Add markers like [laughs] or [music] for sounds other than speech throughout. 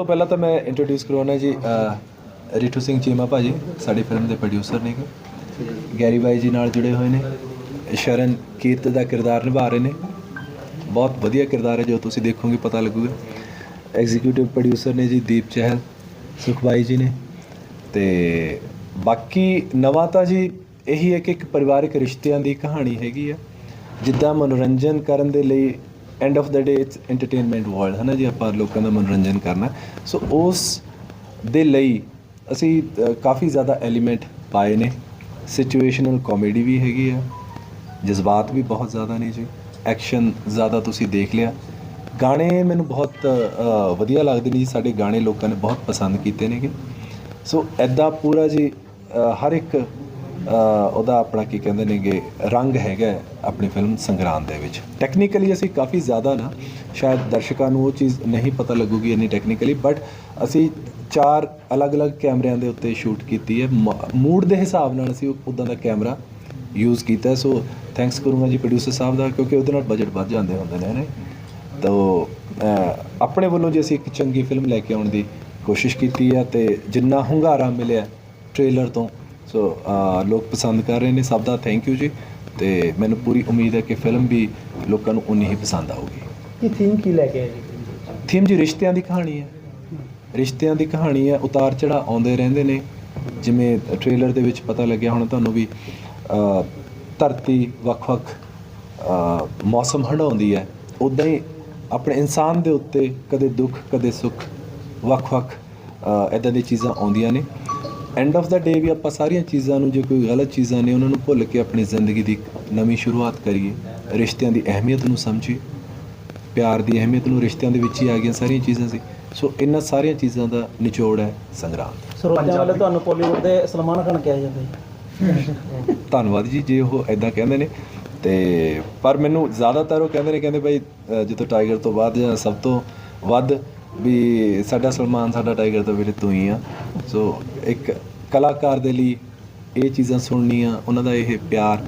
ਤੋਂ ਪਹਿਲਾਂ ਤਾਂ ਮੈਂ ਇੰਟਰੋਡਿਊਸ ਕਰਵਾਉਣਾ ਜੀ ਅ, ਸਿੰਘ ਚੀਮਾ ਭਾਜੀ ਸਾਡੀ ਫਿਲਮ ਦੇ ਪ੍ਰੋਡਿਊਸਰ ਨੇ ਗੈਰੀ ਬਾਈ ਜੀ ਨਾਲ ਜੁੜੇ ਹੋਏ ਨੇ। ਸ਼ਰਨ ਕੀਰਤ ਦਾ ਕਿਰਦਾਰ ਨਿਭਾ ਰਹੇ ਨੇ। ਬਹੁਤ ਵਧੀਆ ਕਿਰਦਾਰ ਹੈ ਜੋ ਤੁਸੀਂ ਦੇਖੋਗੇ ਪਤਾ ਲੱਗੂਗਾ। ਐਗਜ਼ੀਕਿਊਟਿਵ ਪ੍ਰੋਡਿਊਸਰ ਨੇ ਜੀ ਦੀਪ ਚਹਿਲ ਸੁਖਬਾਈ ਜੀ ਨੇ। ਤੇ ਬਾਕੀ ਨਵਾਂ ਤਾਂ ਜੀ ਇਹੀ ਹੈ ਕਿ ਇੱਕ ਪਰਿਵਾਰਿਕ ਰਿਸ਼ਤਿਆਂ ਦੀ ਕਹਾਣੀ ਹੈਗੀ ਆ। ਜਿੱਦਾਂ ਮਨੋਰੰਜਨ ਕਰਨ ਦੇ ਲਈ end of the day it's entertainment world ਹੈ ਨਾ ਜੀ? ਆਪਾਂ ਲੋਕਾਂ ਦਾ ਮਨੋਰੰਜਨ ਕਰਨਾ ਸੋ ਉਸ ਦੇ ਲਈ ਅਸੀਂ ਕਾਫੀ ਜ਼ਿਆਦਾ ਐਲੀਮੈਂਟ ਪਾਏ ਨੇ। ਸਿਚੁਏਸ਼ਨਲ ਕਾਮੇਡੀ ਵੀ ਹੈਗੀ ਆ। ਜਜ਼ਬਾਤ ਵੀ ਬਹੁਤ ਜ਼ਿਆਦਾ ਨੇ ਜੀ। ਐਕਸ਼ਨ ਜ਼ਿਆਦਾ ਤੁਸੀਂ ਦੇਖ ਲਿਆ। ਗਾਣੇ ਮੈਨੂੰ ਬਹੁਤ ਵਧੀਆ ਲੱਗਦੇ ਨੇ ਜੀ। ਸਾਡੇ ਗਾਣੇ ਲੋਕਾਂ ਨੇ ਬਹੁਤ ਪਸੰਦ ਕੀਤੇ ਨੇਗੇ। ਸੋ ਐਦਾਂ ਪੂਰਾ ਜੀ ਹਰ ਇੱਕ ਉਹਦਾ ਆਪਣਾ ਕੀ ਕਹਿੰਦੇ ਨੇਗੇ, ਰੰਗ ਹੈਗਾ ਆਪਣੀ ਫਿਲਮ ਸੰਗਰਾਂਦ ਦੇ ਵਿੱਚ। ਟੈਕਨੀਕਲੀ ਅਸੀਂ ਕਾਫੀ ਜ਼ਿਆਦਾ ਨਾ, ਸ਼ਾਇਦ ਦਰਸ਼ਕਾਂ ਨੂੰ ਉਹ ਚੀਜ਼ ਨਹੀਂ ਪਤਾ ਲੱਗੂਗੀ ਇੰਨੀ ਟੈਕਨੀਕਲੀ ਬਟ ਅਸੀਂ ਚਾਰ ਅਲੱਗ-ਅਲੱਗ ਕੈਮਰਿਆਂ ਦੇ ਉੱਤੇ ਸ਼ੂਟ ਕੀਤੀ ਹੈ। ਮੂਡ ਦੇ ਹਿਸਾਬ ਨਾਲ ਅਸੀਂ ਉਦਾਂ ਦਾ ਕੈਮਰਾ ਯੂਜ਼ ਕੀਤਾ ਸੋ ਥੈਂਕਸ ਕਰੂੰਗਾ ਜੀ ਪ੍ਰੋਡਿਊਸਰ ਸਾਹਿਬ ਦਾ, ਕਿਉਂਕਿ ਉਹਦੇ ਨਾਲ ਬਜਟ ਵੱਧ ਜਾਂਦੇ ਹੁੰਦੇ ਨੇ ਨੇ ਤਾਂ ਆਪਣੇ ਵੱਲੋਂ ਜੇ ਅਸੀਂ ਇੱਕ ਚੰਗੀ ਫਿਲਮ ਲੈ ਕੇ ਆਉਣ ਦੀ ਕੋਸ਼ਿਸ਼ ਕੀਤੀ ਹੈ ਤੇ ਜਿੰਨਾ ਹੁੰਗਾਰਾ ਮਿਲਿਆ ਟ੍ਰੇਲਰ ਤੋਂ ਸੋ ਅਹ, ਲੋਕ ਪਸੰਦ ਕਰ ਰਹੇ ਨੇ ਸਭ ਦਾ ਥੈਂਕ ਯੂ ਜੀ। ਤੇ ਮੈਨੂੰ ਪੂਰੀ ਉਮੀਦ ਹੈ ਕਿ ਫਿਲਮ ਵੀ ਲੋਕਾਂ ਨੂੰ ਉਨੀ ਹੀ ਪਸੰਦ ਆਊਗੀ। ਕੀ ਥੀਮ ਕੀ ਲੈ ਕੇ ਆਏ ਜੀ? ਥੀਮ ਜੀ ਰਿਸ਼ਤਿਆਂ ਦੀ ਕਹਾਣੀ ਹੈ। ਰਿਸ਼ਤਿਆਂ ਦੀ ਕਹਾਣੀ ਹੈ ਉਤਾਰ ਚੜਾ ਆਉਂਦੇ ਰਹਿੰਦੇ ਨੇ। ਜਿਵੇਂ ਟ੍ਰੇਲਰ ਦੇ ਵਿੱਚ ਪਤਾ ਲੱਗਿਆ ਹੁਣ ਤੁਹਾਨੂੰ ਵੀ ਧਰਤੀ ਵੱਖ-ਵੱਖ ਮੌਸਮ ਹੰਡਾਉਂਦੀ ਹੈ। ਉਦਾਂ ਹੀ ਆਪਣੇ ਇਨਸਾਨ ਦੇ ਉੱਤੇ ਕਦੇ ਦੁੱਖ ਕਦੇ ਸੁੱਖ ਵੱਖ-ਵੱਖ ਇਦਾਂ ਦੀ ਚੀਜ਼ਾਂ ਆਉਂਦੀਆਂ ਨੇ। ਐਂਡ ਆਫ ਦਾ ਡੇ ਵੀ ਆਪਾਂ ਸਾਰੀਆਂ ਚੀਜ਼ਾਂ ਨੂੰ ਜੇ ਕੋਈ ਗਲਤ ਚੀਜ਼ਾਂ ਨੇ ਉਹਨਾਂ ਨੂੰ ਭੁੱਲ ਕੇ ਆਪਣੀ ਜ਼ਿੰਦਗੀ ਦੀ ਨਵੀਂ ਸ਼ੁਰੂਆਤ ਕਰੀਏ ਰਿਸ਼ਤਿਆਂ ਦੀ ਅਹਿਮੀਅਤ ਨੂੰ ਸਮਝੀਏ ਪਿਆਰ ਦੀ ਅਹਿਮੀਅਤ ਨੂੰ ਰਿਸ਼ਤਿਆਂ ਦੇ ਵਿੱਚ ਹੀ ਆ ਗਈਆਂ ਸਾਰੀਆਂ ਚੀਜ਼ਾਂ ਸੀ। ਸੋ ਇਹਨਾਂ ਸਾਰੀਆਂ ਚੀਜ਼ਾਂ ਦਾ ਨਿਚੋੜ ਹੈ ਸੰਗਰਾਮ ਸਰੋਤਿਆਂ ਵੱਲੋਂ ਤੁਹਾਨੂੰ ਬਾਲੀਵੁੱਡ ਦੇ ਸਲਮਾਨ ਖਾਨ ਕਿਹਾ ਜਾਂਦਾ ਜੀ। ਧੰਨਵਾਦ ਜੀ ਜੇ ਉਹ ਐਦਾਂ ਕਹਿੰਦੇ ਨੇ। ਤੇ ਪਰ ਮੈਨੂੰ ਜ਼ਿਆਦਾਤਰ ਉਹ ਕਹਿੰਦੇ ਨੇ ਕਹਿੰਦੇ ਭਾਈ ਜਦੋਂ ਟਾਈਗਰ ਤੋਂ ਬਾਅਦ ਜਾਂ ਸਭ ਤੋਂ ਵੱਧ ਵੀ ਸਾਡਾ ਸਲਮਾਨ ਸਾਡਾ ਟਾਈਗਰ ਤੋਂ ਵੀਰੇ ਤੂੰ ਹੀ ਆ। ਸੋ ਇੱਕ ਕਲਾਕਾਰ ਦੇ ਲਈ ਇਹ ਚੀਜ਼ਾਂ ਸੁਣਨੀਆਂ ਉਹਨਾਂ ਦਾ ਇਹ ਪਿਆਰ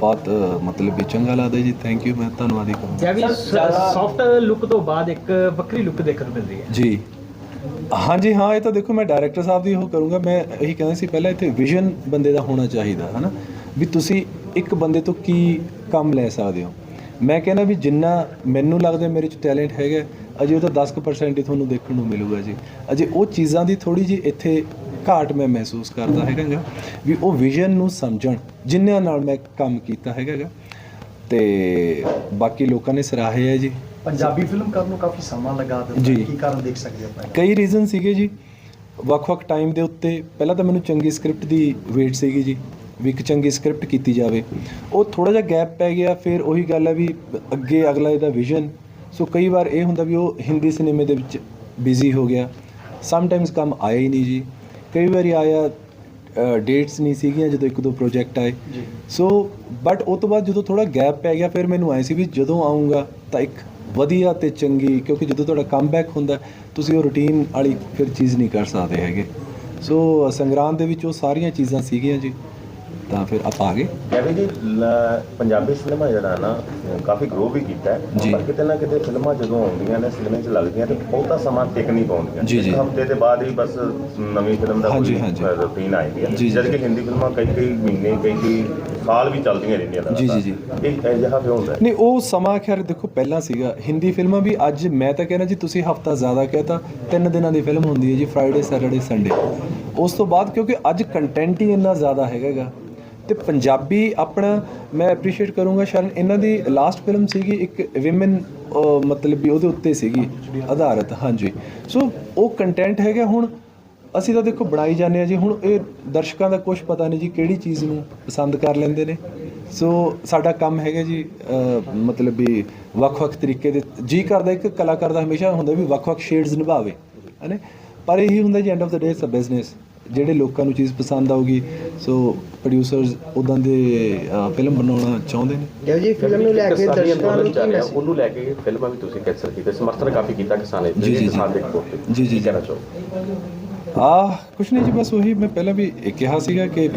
ਬਹੁਤ ਮਤਲਬ ਵੀ ਚੰਗਾ ਲੱਗਦਾ ਜੀ। ਥੈਂਕ ਯੂ ਮੈਂ ਧੰਨਵਾਦੀ ਕਿਹਾ ਵੀ ਸੌਫਟ ਲੁੱਕ ਤੋਂ ਬਾਅਦ ਇੱਕ ਵੱਖਰੀ ਲੁੱਕ ਦੇਖਣ ਨੂੰ ਮਿਲਦੀ ਹੈ। ਜੀ। ਹਾਂਜੀ ਹਾਂ ਇਹ ਤਾਂ ਦੇਖੋ ਮੈਂ ਡਾਇਰੈਕਟਰ ਸਾਹਿਬ ਦੀ ਉਹ ਕਰੂੰਗਾ। ਮੈਂ ਇਹੀ ਕਹਿੰਦਾ ਸੀ ਪਹਿਲਾਂ ਇੱਥੇ ਵਿਜ਼ਨ ਬੰਦੇ ਦਾ ਹੋਣਾ ਚਾਹੀਦਾ ਹਨਾ? ਵੀ ਤੁਸੀਂ ਇੱਕ ਬੰਦੇ ਤੋਂ ਕੀ ਕੰਮ ਲੈ ਸਕਦੇ ਹੋ? ਮੈਂ ਕਹਿੰਦਾ ਵੀ ਜਿੰਨਾ ਮੈਨੂੰ ਲੱਗਦਾ ਮੇਰੇ 'ਚ ਟੈਲੈਂਟ ਹੈਗਾ ਅਜੇ ਉਹ ਤਾਂ 10% ਹੀ ਤੁਹਾਨੂੰ ਦੇਖਣ ਨੂੰ ਮਿਲੂਗਾ ਜੀ। ਅਜੇ ਉਹ ਚੀਜ਼ਾਂ ਦੀ ਥੋੜੀ ਜੀ ਇੱਥੇ ਘਾਟ ਮੈਂ ਮਹਿਸੂਸ ਕਰਦਾ ਹੈਗਾ ਵੀ ਉਹ ਵਿਜ਼ਨ ਨੂੰ ਸਮਝਣ ਜਿਨ੍ਹਾਂ ਨਾਲ ਮੈਂ ਕੰਮ ਕੀਤਾ ਹੈਗਾ ਤੇ ਬਾਕੀ ਲੋਕਾਂ ਨੇ ਸਰਾਹਿਆ ਹੈ ਜੀ। ਪੰਜਾਬੀ ਫਿਲਮ ਕਰਨ ਨੂੰ ਕਾਫੀ ਸਮਾਂ ਲਗਾ ਦਿੱਤਾ। ਕੀ ਕਾਰਨ ਦੇਖ ਸਕਦੇ ਆਪਾਂ ਕਈ ਰੀਜ਼ਨ ਸੀਗੇ ਜੀ। ਵੱਖ-ਵੱਖ ਟਾਈਮ ਦੇ ਉੱਤੇ ਪਹਿਲਾਂ ਤਾਂ ਮੈਨੂੰ ਚੰਗੀ ਸਕ੍ਰਿਪਟ ਦੀ ਵੇਟ ਸੀਗੀ ਜੀ ਵੀ ਇੱਕ ਚੰਗੀ ਸਕ੍ਰਿਪਟ ਕੀਤੀ ਜਾਵੇ। ਉਹ ਥੋੜਾ ਜਿਹਾ ਗੈਪ ਪੈ ਗਿਆ ਫਿਰ ਉਹੀ ਗੱਲ ਹੈ ਵੀ ਅੱਗੇ ਅਗਲਾ ਇਹਦਾ ਵਿਜ਼ਨ ਸੋ ਕਈ ਵਾਰ ਇਹ ਹੁੰਦਾ ਵੀ ਉਹ ਹਿੰਦੀ ਸਿਨੇਮੇ ਦੇ ਵਿੱਚ ਬਿਜ਼ੀ ਹੋ ਗਿਆ। ਸਮ ਟਾਈਮਸ ਕੰਮ ਆਇਆ ਹੀ ਨਹੀਂ ਜੀ। ਕਈ ਵਾਰੀ ਆਇਆ ਡੇਟਸ ਨਹੀਂ ਸੀਗੀਆਂ ਜਦੋਂ ਇੱਕ ਦੋ ਪ੍ਰੋਜੈਕਟ ਆਏ। ਸੋ ਬਟ ਉਹ ਤੋਂ ਬਾਅਦ ਜਦੋਂ ਥੋੜਾ ਗੈਪ ਪੈ ਗਿਆ ਫਿਰ ਮੈਨੂੰ ਆਏ ਸੀ ਵੀ ਜਦੋਂ ਆਉਂਗਾ ਤਾਂ ਇੱਕ ਵਧੀਆ ਤੇ ਚੰਗੀ ਕਿਉਂਕਿ ਜਦੋਂ ਤੁਹਾਡਾ ਕਮਬੈਕ ਹੁੰਦਾ ਤੁਸੀਂ ਉਹ ਰੂਟੀਨ ਵਾਲੀ ਫਿਰ ਚੀਜ਼ ਨਹੀਂ ਕਰ ਸਕਦੇ ਹੈਗੇ। ਸੋ ਸੰਗਰਾਮ ਦੇ ਵਿੱਚ ਉਹ ਸਾਰੀਆਂ ਚੀਜ਼ਾਂ ਸੀਗੀਆਂ ਜੀ। ਤਾਂ ਫਿਰ ਆਪਾਂ ਆ ਗਏ ਕਹਿੰਦੇ ਜੀ ਲ- ਪੰਜਾਬੀ ਸਿਨੇਮਾ ਜਿਹੜਾ ਨਾ ਕਾਫੀ ਗਰੋ ਵੀ ਕੀਤਾ ਹੈ ਜੀ। ਪਰ ਕਿਤੇ ਨਾ ਕਿਤੇ ਫਿਲਮਾਂ ਜਦੋਂ ਆਉਂਦੀਆਂ ਨੇ ਸਿਨੇਮੇ 'ਚ ਲੱਗਦੀਆਂ ਤੇ ਬਹੁਤਾ ਸਮਾਂ ਟਿਕ ਨਹੀਂ ਪਾਉਂਦੀਆਂ ਜੀ, ਹਫ਼ਤੇ ਦੇ ਬਾਅਦ ਹੀ ਬਸ ਨਵੀਂ ਫਿਲਮ ਦਾ ਹਾਂਜੀ। ਰੂਟੀਨ ਆਉਂਦੀ ਹੈ ਜੀ, ਜੀ, ਜਦ ਕਿ। ਹਿੰਦੀ ਫਿਲਮਾਂ ਕਈ ਕਈ ਮਹੀਨੇ ਕਈ ਕਈ ਸਾਲ ਵੀ ਚੱਲਦੀਆਂ ਰਹਿੰਦੀਆਂ ਜੀ, ਜੀ, ਜੀ। ਲਗਾਤਾਰ। ਇਹ ਅਜਿਹਾ ਕਿਉਂ ਹੁੰਦਾ ਹੈ? ਨਹੀਂ ਉਹ ਸਮਾਂ ਖੈਰ ਦੇਖੋ ਪਹਿਲਾਂ ਸੀਗਾ ਹਿੰਦੀ ਫਿਲਮਾਂ ਵੀ ਅੱਜ ਮੈਂ ਤਾਂ ਕਹਿੰਦਾ ਜੀ ਤੁਸੀਂ ਹਫਤਾ ਜ਼ਿਆਦਾ ਕਹਤਾ ਤਿੰਨ ਦਿਨਾਂ ਦੀ ਫਿਲਮ ਹੁੰਦੀ ਹੈ ਜੀ ਫਰਾਈਡੇ ਸੈਟਰਡੇ ਸੰਡੇ ਉਸ ਤੋਂ ਬਾਅਦ ਕਿਉਂਕਿ ਅੱਜ ਕੰਟੈਂਟ ਹੀ ਇੰਨਾ ਜ਼ਿਆਦਾ ਹੈਗਾਗਾ ਤੇ ਪੰਜਾਬੀ ਆਪਣਾ ਮੈਂ ਐਪਰੀਸ਼ੀਏਟ ਕਰੂੰਗਾ, ਸ਼ਰਨ, ਇਹਨਾਂ ਦੀ ਲਾਸਟ ਫਿਲਮ ਸੀਗੀ ਇੱਕ ਵਿਮਨ ਮਤਲਬ ਵੀ ਉਹਦੇ ਉੱਤੇ ਸੀਗੀ, ਆਧਾਰਿਤ, ਹਾਂਜੀ। ਸੋ ਉਹ ਕੰਟੈਂਟ ਹੈਗਾ ਹੁਣ, ਅਸੀਂ ਤਾਂ ਦੇਖੋ ਬਣਾਈ ਜਾਂਦੇ ਆ ਜੀ, ਹੁਣ ਇਹ ਦਰਸ਼ਕਾਂ ਦਾ ਕੁਝ ਪਤਾ ਨਹੀਂ ਜੀ ਕਿਹੜੀ ਚੀਜ਼ ਨੂੰ ਪਸੰਦ ਕਰ ਲੈਂਦੇ ਨੇ। ਸੋ ਸਾਡਾ ਕੰਮ ਹੈਗਾ ਜੀ ਮਤਲਬ ਵੀ ਵੱਖ-ਵੱਖ ਤਰੀਕੇ ਦੇ ਜੀ ਕਰਦਾ ਇੱਕ ਕਲਾਕਾਰ ਦਾ ਹਮੇਸ਼ਾ ਹੁੰਦਾ ਵੀ ਵੱਖ-ਵੱਖ ਸ਼ੇਡਸ ਨਿਭਾਵੇ ਹਨੇ ਪਰ ਇਹੀ ਹੁੰਦਾ ਜੀ end of the day it's a business ਜਿਹੜੇ ਲੋਕਾਂ ਨੂੰ ਚੀਜ਼ ਪਸੰਦ ਆਊਗੀ ਸੋ ਪ੍ਰੋਡਿਊਸਰਸ ਉਦਾਂ ਦੇ ਫਿਲਮ ਬਣਾਉਣਾ ਚਾਹੁੰਦੇ ਨੇ। ਦੇਵ ਜੀ? ਫਿਲਮ ਨੂੰ ਲੈ ਕੇ ਦਰਸ਼ਕਾਂ ਨੂੰ ਕੀ ਮੈਸੇਜ ਉਹਨੂੰ ਲੈ ਕੇ ਫਿਲਮਾਂ ਵੀ ਤੁਸੀਂ ਕੈਂਸਲ ਕੀਤੇ ਸਮਰਥਨ ਕਾਫੀ ਕੀਤਾ ਕਿਸਾਨ ਜੀ, ਜੀ। ਕਿਸਾਨ ਦੇ ਕੋਲ ਜੀ, ਜੀ। ਕਹਿਣਾ ਚਾਹੋ ਆ ਕੁਛ ਨਹੀਂ ਜੀ ਬਸ ਉਹੀ ਮੈਂ ਪਹਿਲਾਂ ਵੀ ਇਹ ਕਿਹਾ ਸੀਗਾ ਕਿ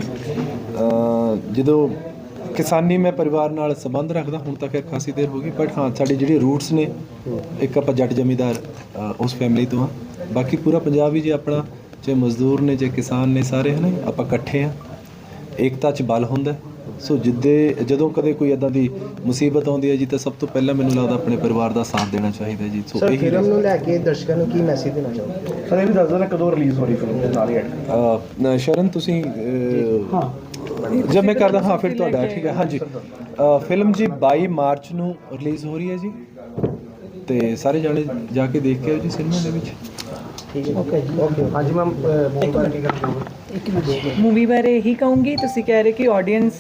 ਜਦੋਂ ਕਿਸਾਨੀ ਮੈਂ ਪਰਿਵਾਰ ਨਾਲ ਸੰਬੰਧ ਰੱਖਦਾ ਹੁਣ ਤਾਂ ਖੈਰ ਖਾਸੀ ਦੇਰ ਹੋ ਗਈ ਬਟ ਹਾਂ ਸਾਡੇ ਜਿਹੜੇ ਰੂਟਸ ਨੇ ਇੱਕ ਆਪਾਂ ਜੱਟ ਜ਼ਮੀਂਦਾਰ ਉਸ ਫੈਮਿਲੀ ਤੋਂ ਆ। ਬਾਕੀ ਪੂਰਾ ਪੰਜਾਬ ਹੀ ਜੇ ਆਪਣਾ ਚਾਹੇ ਮਜ਼ਦੂਰ ਨੇ ਚਾਹੇ ਕਿਸਾਨ ਨੇ ਸਾਰੇ ਹਨ ਆਪਾਂ ਇਕੱਠੇ ਆ। ਏਕਤਾ 'ਚ ਬਲ ਹੁੰਦਾ। ਸੋ ਜਿੱਦੇ ਜਦੋਂ ਕਦੇ ਕੋਈ ਇਦਾਂ ਦੀ ਮੁਸੀਬਤ ਆਉਂਦੀ ਹੈ ਜੀ ਤਾਂ ਸਭ ਤੋਂ ਪਹਿਲਾਂ ਮੈਨੂੰ ਲੱਗਦਾ ਆਪਣੇ ਪਰਿਵਾਰ ਦਾ ਸਾਥ ਦੇਣਾ ਚਾਹੀਦਾ ਜੀ। ਸੋ ਇਹੀ ਫਿਲਮ ਨੂੰ ਲੈ ਕੇ ਦਰਸ਼ਕਾਂ ਨੂੰ ਕੀ ਮੈਸੇਜ ਦੇਣਾ ਚਾਹੋਗੇ? ਸਰ ਇਹ ਵੀ ਦੱਸ ਦੇਣਾ ਕਦੋਂ ਰਿਲੀਜ਼ ਹੋ ਰਹੀ ਫਿਲਮ ਤੇ ਨਾਲ ਹੀ ਐਡ ਸ਼ਰਨ ਤੁਸੀਂ ਹਾਂ। ਜਦ ਮੈਂ ਕਰਦਾ ਹਾਂ ਫਿਰ ਤੁਹਾਡਾ ਠੀਕ ਹੈ ਹਾਂਜੀ। ਅ, ਫਿਲਮ ਜੀ 22 ਮਾਰਚ ਨੂੰ ਰਿਲੀਜ਼ ਹੋ ਰਹੀ ਹੈ ਜੀ। ਤੇ ਸਾਰੇ ਜਾਣੇ ਜਾ ਕੇ ਦੇਖ ਕੇ ਆਓ ਜੀ ਸਿਨੇਮਾ ਦੇ ਵਿੱਚ। ਮੂਵੀ ਬਾਰੇ ਕੀ ਇਹੀ ਕਹੂੰਗੀ ਤੁਸੀਂ ਕਹਿ ਰਹੇ ਕਿ ਆਡੀਅנס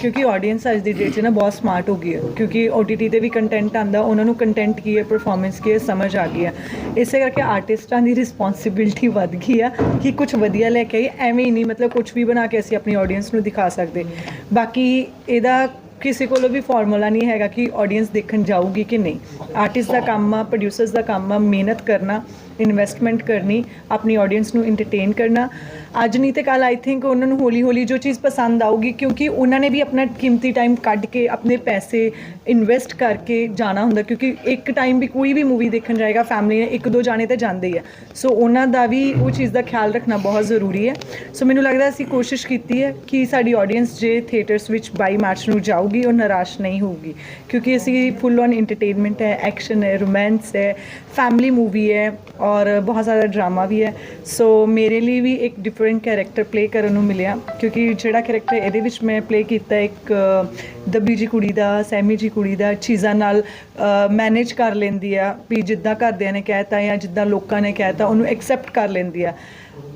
ਕਿਉਂਕਿ ਆਡੀਅנס ਅੱਜ ਦੀ ਡੇਟ 'ਚ ਨਾ ਬਹੁਤ ਸਮਾਰਟ ਹੋ ਗਈ ਹੈ ਕਿਉਂਕਿ OTT ਤੇ ਵੀ ਕੰਟੈਂਟ ਆਂਦਾ ਉਹਨਾਂ ਨੂੰ ਕੰਟੈਂਟ ਕੀ ਹੈ ਪਰਫਾਰਮੈਂਸ ਕੀ ਹੈ ਸਮਝ ਆ ਗਈ ਹੈ। ਇਸੇ ਕਰਕੇ ਆਰਟਿਸਟਾਂ ਦੀ ਰਿਸਪੌਂਸਿਬਿਲਟੀ ਵੱਧ ਗਈ ਆ ਕਿ ਕੁਝ ਵਧੀਆ ਲੈ ਕੇ ਆਈ ਐਵੇਂ ਹੀ ਨਹੀਂ ਮਤਲਬ ਕੁਝ ਵੀ ਬਣਾ ਕੇ ਅਸੀਂ ਆਪਣੀ ਆਡੀਅנס ਨੂੰ ਦਿਖਾ ਸਕਦੇ। ਬਾਕੀ ਇਹਦਾ ਕਿਸੇ ਕੋਲ ਵੀ ਫਾਰਮੂਲਾ ਨਹੀਂ ਹੈਗਾ ਕਿ ਆਡੀਅנס ਦੇਖਣ ਜਾਊਗੀ ਕਿ ਨਹੀਂ। ਆਰਟਿਸਟ ਦਾ ਕੰਮ ਆ ਪ੍ਰੋਡਿਊਸਰਸ ਦਾ ਕੰਮ ਆ ਮਿਹਨਤ ਕਰਨਾ ਇਨਵੈਸਟਮੈਂਟ ਕਰਨੀ, ਆਪਣੀ ਆਡੀਅנס ਨੂੰ ਐਂਟਰਟੇਨ ਕਰਨਾ। ਅੱਜ ਨਹੀਂ ਤੇ ਕੱਲ ਆਈ ਥਿੰਕ ਉਹਨਾਂ ਨੂੰ ਹੌਲੀ ਹੌਲੀ ਜੋ ਚੀਜ਼ ਪਸੰਦ ਆਊਗੀ, ਕਿਉਂਕਿ ਉਹਨਾਂ ਨੇ ਵੀ ਆਪਣਾ ਕੀਮਤੀ ਟਾਈਮ ਕੱਢ ਕੇ ਆਪਣੇ ਪੈਸੇ ਇਨਵੈਸਟ ਕਰਕੇ ਜਾਣਾ ਹੁੰਦਾ, ਕਿਉਂਕਿ ਇੱਕ ਟਾਈਮ ਵੀ ਕੋਈ ਵੀ ਮੂਵੀ ਦੇਖਣ ਜਾਏਗਾ ਫੈਮਲੀ ਨੇ ਇੱਕ ਦੋ ਜਾਣੇ ਤੇ ਜਾਂਦੇ ਹੀ ਆ। ਸੋ ਉਹਨਾਂ ਦਾ ਵੀ ਉਹ ਚੀਜ਼ ਦਾ ਖਿਆਲ ਰੱਖਣਾ ਬਹੁਤ ਜ਼ਰੂਰੀ ਹੈ। ਸੋ ਮੈਨੂੰ ਲੱਗਦਾ ਅਸੀਂ ਕੋਸ਼ਿਸ਼ ਕੀਤੀ ਹੈ ਕਿ ਸਾਡੀ ਆਡੀਅנס ਜੇ ਥੀਏਟਰਸ ਵਿੱਚ ਬਾਈ ਮਾਰਚ ਨੂੰ ਜਾਊਗੀ, ਉਹ ਨਿਰਾਸ਼ ਨਹੀਂ ਹੋਊਗੀ। ਕਿਉਂਕਿ ਅਸੀਂ ਫੁੱਲ ਔਨ ਐਂਟਰਟੇਨਮੈਂਟ ਹੈ ਐਕਸ਼ਨ ਹੈ ਰੋਮਾਂਸ ਹੈ ਫੈਮਲੀ ਮੂਵੀ ਹੈ ਔਰ ਬਹੁਤ ਜ਼ਿਆਦਾ ਡਰਾਮਾ ਵੀ ਹੈ। ਸੋ ਮੇਰੇ ਲਈ ਵੀ ਇੱਕ ਡਿਫਰੈਂਟ ਕੈਰੈਕਟਰ ਪਲੇ ਕਰਨ ਨੂੰ ਮਿਲਿਆ ਕਿਉਂਕਿ ਜਿਹੜਾ ਕੈਰੈਕਟਰ ਇਹਦੇ ਵਿੱਚ ਮੈਂ ਪਲੇ ਕੀਤਾ ਇੱਕ ਦੱਬੀ ਜੀ ਕੁੜੀ ਦਾ ਸੈਮੀ ਜੀ ਕੁੜੀ ਦਾ ਚੀਜ਼ਾਂ ਨਾਲ ਮੈਨੇਜ ਕਰ ਲੈਂਦੀ ਆ ਵੀ ਜਿੱਦਾਂ ਘਰਦਿਆਂ ਨੇ ਕਹਿਤਾ ਜਾਂ ਜਿੱਦਾਂ ਲੋਕਾਂ ਨੇ ਕਹਿਤਾ ਉਹਨੂੰ ਐਕਸੈਪਟ ਕਰ ਲੈਂਦੀ ਆ।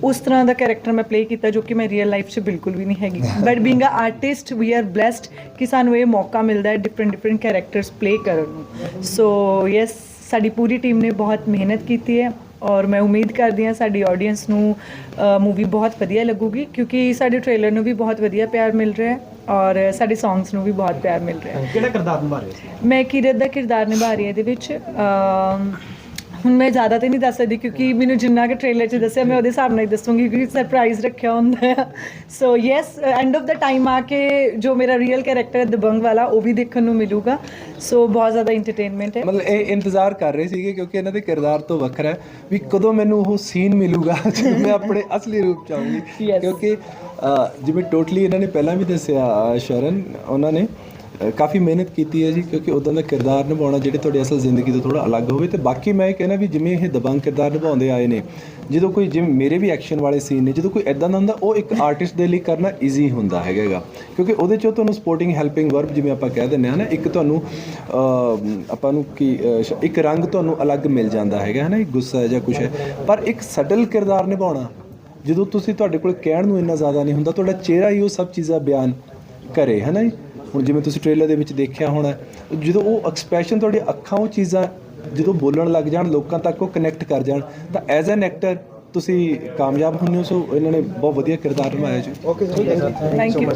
ਉਸ ਤਰ੍ਹਾਂ ਦਾ ਕੈਰੈਕਟਰ ਮੈਂ ਪਲੇ ਕੀਤਾ ਜੋ ਕਿ ਮੈਂ ਰੀਅਲ ਲਾਈਫ 'ਚ ਬਿਲਕੁਲ ਵੀ ਨਹੀਂ ਹੈਗੀ। But being a artist we are blessed ਕਿ ਸਾਨੂੰ ਇਹ ਮੌਕਾ ਮਿਲਦਾ ਹੈ ਡਿਫਰੈਂਟ ਡਿਫਰੈਂਟ ਕੈਰੈਕਟਰਸ ਪਲੇ ਕਰਨ ਨੂੰ। ਸੋ ਯੈਸ ਸਾਡੀ ਪੂਰੀ ਟੀਮ ਨੇ ਬਹੁਤ ਮਿਹਨਤ ਕੀਤੀ ਹੈ ਔਰ ਮੈਂ ਉਮੀਦ ਕਰਦੀ ਹਾਂ ਸਾਡੀ ਆਡੀਅנס ਨੂੰ ਮੂਵੀ ਬਹੁਤ ਵਧੀਆ ਲੱਗੂਗੀ ਕਿਉਂਕਿ ਸਾਡੇ ਟ੍ਰੇਲਰ ਨੂੰ ਵੀ ਬਹੁਤ ਵਧੀਆ ਪਿਆਰ ਮਿਲ ਰਿਹਾ ਹੈ ਔਰ ਸਾਡੇ ਸੌਂਗਸ ਨੂੰ ਵੀ ਬਹੁਤ ਪਿਆਰ ਮਿਲ ਰਿਹਾ ਹੈ। ਕਿਹੜਾ ਕਿਰਦਾਰ ਨਿਭਾ ਰਹੇ ਸੀ ਮੈਂ ਕਿਰਤ ਦਾ ਕਿਰਦਾਰ ਨਿਭਾ ਰਹੀ ਹਾਂ ਇਹਦੇ ਵਿੱਚ ਹੁਣ ਮੈਂ ਜ਼ਿਆਦਾ ਤੇ ਨਹੀਂ ਦੱਸ ਸਕਦੀ ਕਿਉਂਕਿ ਮੈਨੂੰ ਜਿੰਨਾ ਕਿ ਟ੍ਰੇਲਰ 'ਚ ਦੱਸਿਆ ਮੈਂ ਉਹਦੇ ਹਿਸਾਬ ਨਾਲ ਹੀ ਦੱਸੂਗੀ ਕਿਉਂਕਿ ਸਰਪ੍ਰਾਈਜ਼ ਰੱਖਿਆ ਹੁੰਦਾ ਹੈ so yes end of the time ਆ ਕੇ ਜੋ ਮੇਰਾ ਰੀਅਲ ਕੈਰੈਕਟਰ ਹੈ ਦਬੰਗ ਵਾਲਾ ਉਹ ਵੀ ਦੇਖਣ ਨੂੰ ਮਿਲੂਗਾ। ਸੋ ਬਹੁਤ ਜ਼ਿਆਦਾ ਇੰਟਰਟੇਨਮੈਂਟ ਹੈ। ਮਤਲਬ ਇਹ ਇੰਤਜ਼ਾਰ ਕਰ ਰਹੇ ਸੀਗੇ ਕਿਉਂਕਿ ਇਹਨਾਂ ਦੇ ਕਿਰਦਾਰ ਤੋਂ ਵੱਖਰਾ ਹੈ ਵੀ ਕਦੋਂ ਮੈਨੂੰ ਉਹ ਸੀਨ ਮਿਲੂਗਾ [laughs] ਜਦੋਂ ਮੈਂ ਆਪਣੇ ਅਸਲੀ ਰੂਪ ਚ ਆਉਂਗੀ. ਕਿਉਂਕਿ ਜਿਵੇਂ ਟੋਟਲੀ ਇਹਨਾਂ ਨੇ ਪਹਿਲਾਂ ਵੀ ਦੱਸਿਆ ਸ਼ਰਨ ਉਹਨਾਂ ਨੇ ਕਾਫੀ ਮਿਹਨਤ ਕੀਤੀ ਹੈ ਜੀ, ਕਿਉਂਕਿ ਉਦਾਂ ਦਾ ਕਿਰਦਾਰ ਨਿਭਾਉਣਾ ਜਿਹੜੇ ਤੁਹਾਡੀ ਅਸਲ ਜ਼ਿੰਦਗੀ ਤੋਂ ਥੋੜਾ ਅਲੱਗ ਹੋਵੇ। ਤੇ ਬਾਕੀ ਮੈਂ ਇਹ ਕਹਿਣਾ ਵੀ ਜਿਵੇਂ ਇਹ ਦਬੰਗ ਕਿਰਦਾਰ ਨਿਭਾਉਂਦੇ ਆਏ ਨੇ, ਜਦੋਂ ਕੋਈ ਜਿਵੇਂ ਮੇਰੇ ਵੀ ਐਕਸ਼ਨ ਵਾਲੇ ਸੀਨ ਨੇ, ਜਦੋਂ ਕੋਈ ਐਦਾਂ ਦਾ ਹੁੰਦਾ, ਉਹ ਇੱਕ ਆਰਟਿਸਟ ਦੇ ਲਈ ਕਰਨਾ ਈਜ਼ੀ ਹੁੰਦਾ ਹੈਗਾ ਕਿਉਂਕਿ ਉਹਦੇ ਚੋਂ ਤੁਹਾਨੂੰ ਸਪੋਰਟਿੰਗ ਹੈਲਪਿੰਗ ਵਰਬ ਜਿਵੇਂ ਆਪਾਂ ਕਹਿ ਦਿੰਦੇ ਹਾਂ ਨਾ, ਇੱਕ ਤੁਹਾਨੂੰ ਆਪਾਂ ਨੂੰ ਕੀ ਇੱਕ ਰੰਗ ਤੁਹਾਨੂੰ ਅਲੱਗ ਮਿਲ ਜਾਂਦਾ ਹੈਗਾ ਹੈ ਨਾ ਇੱਕ ਗੁੱਸਾ ਹੈ ਜਾਂ ਕੁਝ ਹੈ। ਪਰ ਇੱਕ ਸਟਲ ਕਿਰਦਾਰ ਨਿਭਾਉਣਾ, ਜਦੋਂ ਤੁਸੀਂ ਤੁਹਾਡੇ ਕੋਲ ਕਹਿਣ ਨੂੰ ਇੰਨਾ ਜ਼ਿਆਦਾ ਨਹੀਂ ਹੁੰਦਾ, ਤੁਹਾਡਾ ਚਿਹਰਾ ਹੀ ਉਹ ਸਭ ਚੀਜ਼ਾਂ ਬਿਆਨ ਕਰੇ ਹੈ ਨਾ ਜੀ? ਹੁਣ ਜਿਵੇਂ ਤੁਸੀਂ ਟ੍ਰੇਲਰ ਦੇ ਵਿੱਚ ਦੇਖਿਆ ਹੋਣਾ ਜਦੋਂ ਉਹ ਐਕਸਪ੍ਰੈਸ਼ਨ ਤੁਹਾਡੀ ਅੱਖਾਂ ਉਹ ਚੀਜ਼ਾਂ ਜਦੋਂ ਬੋਲਣ ਲੱਗ ਜਾਣ ਲੋਕਾਂ ਤੱਕ ਉਹ ਕਨੈਕਟ ਕਰ ਜਾਣ ਤਾਂ ਐਜ਼ ਐਨ ਐਕਟਰ ਤੁਸੀਂ ਕਾਮਯਾਬ ਹੁੰਦੇ ਹੋ ਸੋ ਇਹਨਾਂ ਨੇ ਬਹੁਤ ਵਧੀਆ ਕਿਰਦਾਰ ਨਿਭਾਇਆ ਜੀ। Okay sir thank you thank you